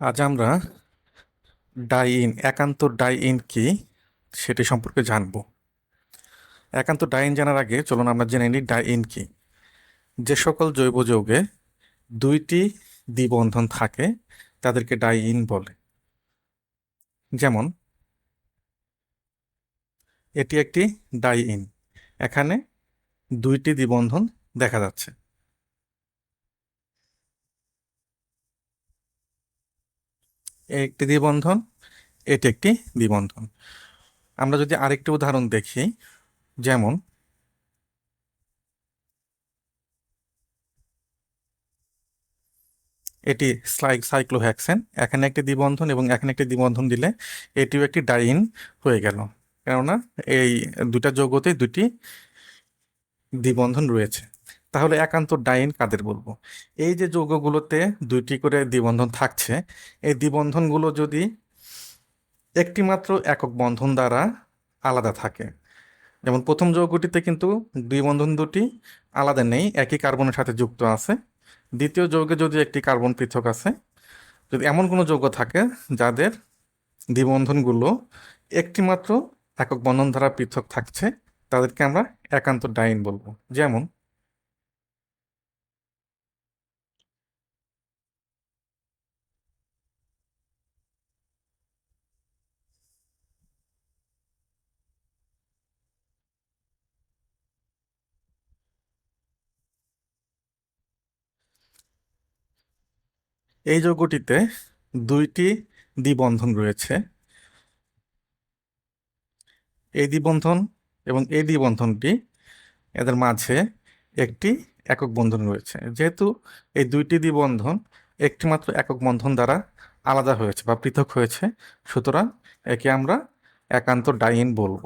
আজ আমরা die in একান্ত ডাই ইন কি সেটি সম্পর্কে জানব। একান্ত ডাই ইন জানার আগে চলুন আমরা জেনে নিই ডাই ইন কি। যে সকল জৈব যৌগে দুইটি দ্বিবন্ধন থাকে, তাদেরকে ডাই ইন বলে। যেমন, এটি একটি ডাই ইন এখানে দুইটি দ্বিবন্ধন দেখা যাচ্ছে। একটি দ্বিবন্ধন, এটি একটি দ্বিবন্ধন। আমরা যদি আরেকটি উদাহরণ দেখি, যেমন, এটি সাইক্লোহ্যাক্সেন এখানে একটি দ্বিবন্ধন এবং এখানে একটি দ্বিবন্ধন দিলে এটিও একটি ডাইন হয়ে গেল। কেননা এই দুটা যৌগতে দুটি দ্বিবন্ধন রয়েছে। তাহলে একান্ত ডাইন কাদের বলব? এই যে যৌগগুলোতে দুইটি করে দ্বিবন্ধন থাকছে, এই দ্বিবন্ধনগুলো যদি একটি মাত্র একক বন্ধন দ্বারা আলাদা থাকে, যেমন প্রথম যৌগটিতে কিন্তু দ্বিবন্ধন দুটি আলাদা নেই, একই কার্বনের সাথে যুক্ত আছে। দ্বিতীয় যৌগে যদি একটি কার্বন পৃথক আছে, যদি এমন কোনো যৌগ থাকে যাদের দ্বিবন্ধনগুলো একটি মাত্র একক বন্ধন দ্বারা পৃথক থাকছে, তাদেরকে আমরা একান্ত ডাইন বলব। যেমন এই যৌগটিতে দুইটি দ্বিবন্ধন রয়েছে। এই দ্বিবন্ধন এবং এই দ্বিবন্ধনটি এদের মাঝে একটি একক বন্ধন রয়েছে। যেহেতু এই দুইটি দ্বিবন্ধন একটি মাত্র একক বন্ধন দ্বারা আলাদা হয়েছে বা পৃথক হয়েছে, সুতরাং একে আমরা একান্ত ডাইন বলব।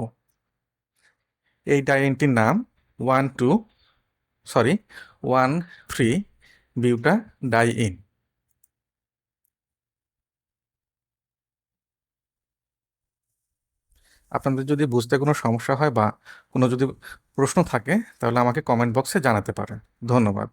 এই ডাইনটির নাম one two, sorry, one three butadiene. আপনাদের যদি বুঝতে কোনো সমস্যা হয় বা কোনো যদি প্রশ্ন থাকে, তাহলে আমাকে কমেন্ট বক্সে জানাতে পারেন। ধন্যবাদ।